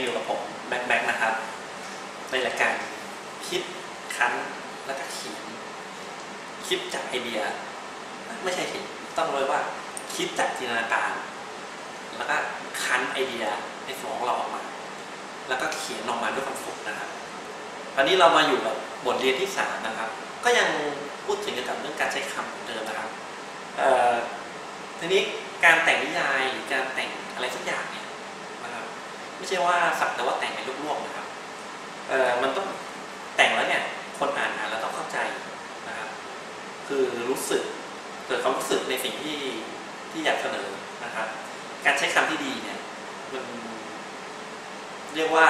ยังอยู่กับผมแบ็คแบ็คนะครับ ในรายการคิดคั้นแล้วก็เขียนคิดจากไอเดีย ไม่ใช่สิต้องเลยว่า คิดจากจินตนาการ แล้วก็คั้นไอเดียในสมองเราออกมา แล้วก็เขียนออกมาด้วยความสุขนะครับตอนนี้เรามาอยู่กับบทเรียนที่สามนะครับ ก็ยังพูดถึงเกี่ยวกับเรื่องการใช้คำเหมือนเดิมนะครับทีนี้การแต่งนิยายหรือการแต่งอะไรสักอย่างเนี่ย ไม่ใช่ว่าสักแต่ว่าแต่งไปลวกๆนะครับเอ่อมันต้องแต่งแล้วเนี่ยคนอ่านอ่านแล้วต้องเข้าใจนะครับ คือรู้สึกเกิดความรู้สึกในสิ่งที่ที่อยากเสนอนะครับ การใช้คำที่ดีเนี่ยมันเรียกว่า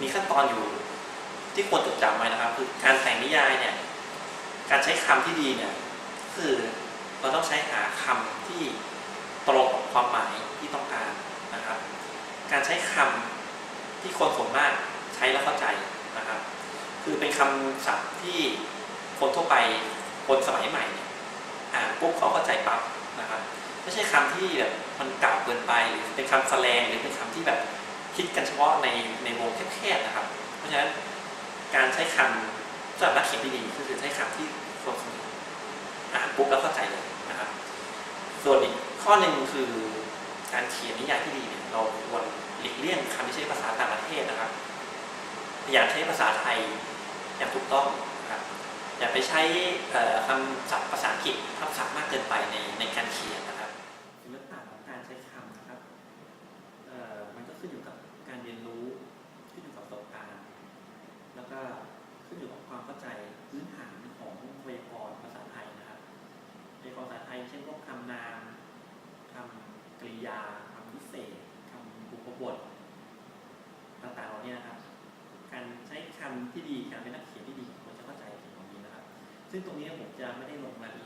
มีขั้นตอนอยู่ที่ควรจดจำไว้นะครับ คือการแต่งนิยายเนี่ย การใช้คำที่ดีเนี่ยคือเราต้องใช้หาคำที่ตรงกับความหมายที่ต้องการนะครับ การใช้คำที่คนส่วนมากใช้แล้วเข้าใจนะครับ คือเป็นคำศัพท์ที่คนทั่วไปคนสมัยใหม่เนี่ยอ่านปุ๊บเขาเข้าใจปั๊บนะครับไม่ใช่คำที่แบบมันเก่าเกินไปหรือเป็นคำแสลงหรือเป็นคำที่แบบคิดกันเฉพาะในในวงแคบๆนะครับ เพราะฉะนั้นการใช้คำสำหรับนักเขียนที่ดีก็คือใช้คำที่คนอ่านปุ๊บแล้วเข้าใจเลยนะครับ ส่วนอีกข้อหนึ่งคือ การเขียนนิยายที่ดีเนี่ยเราควรหลีกเลี่ยงคำที่ใช้ภาษาต่างประเทศนะครับพยายามใช้ภาษาไทยอย่างถูกต้องนะครับอย่าไปใช้คำศัพท์ภาษาอังกฤษคำศัพท์มากเกินไปในในการเขียนนะครับศิลปะของการใช้คำนะครับมันก็ขึ้นอยู่กับการเรียนรู้ ริยาคำพิเศษคำบุพบทต่างๆเหล่านี้นะครับ การใช้คำที่ดีการเป็นนักเขียนที่ดีควรจะเข้าใจสิ่งเหล่านี้นะครับ ซึ่งตรงนี้ผมจะไม่ได้ลงรายละเอียด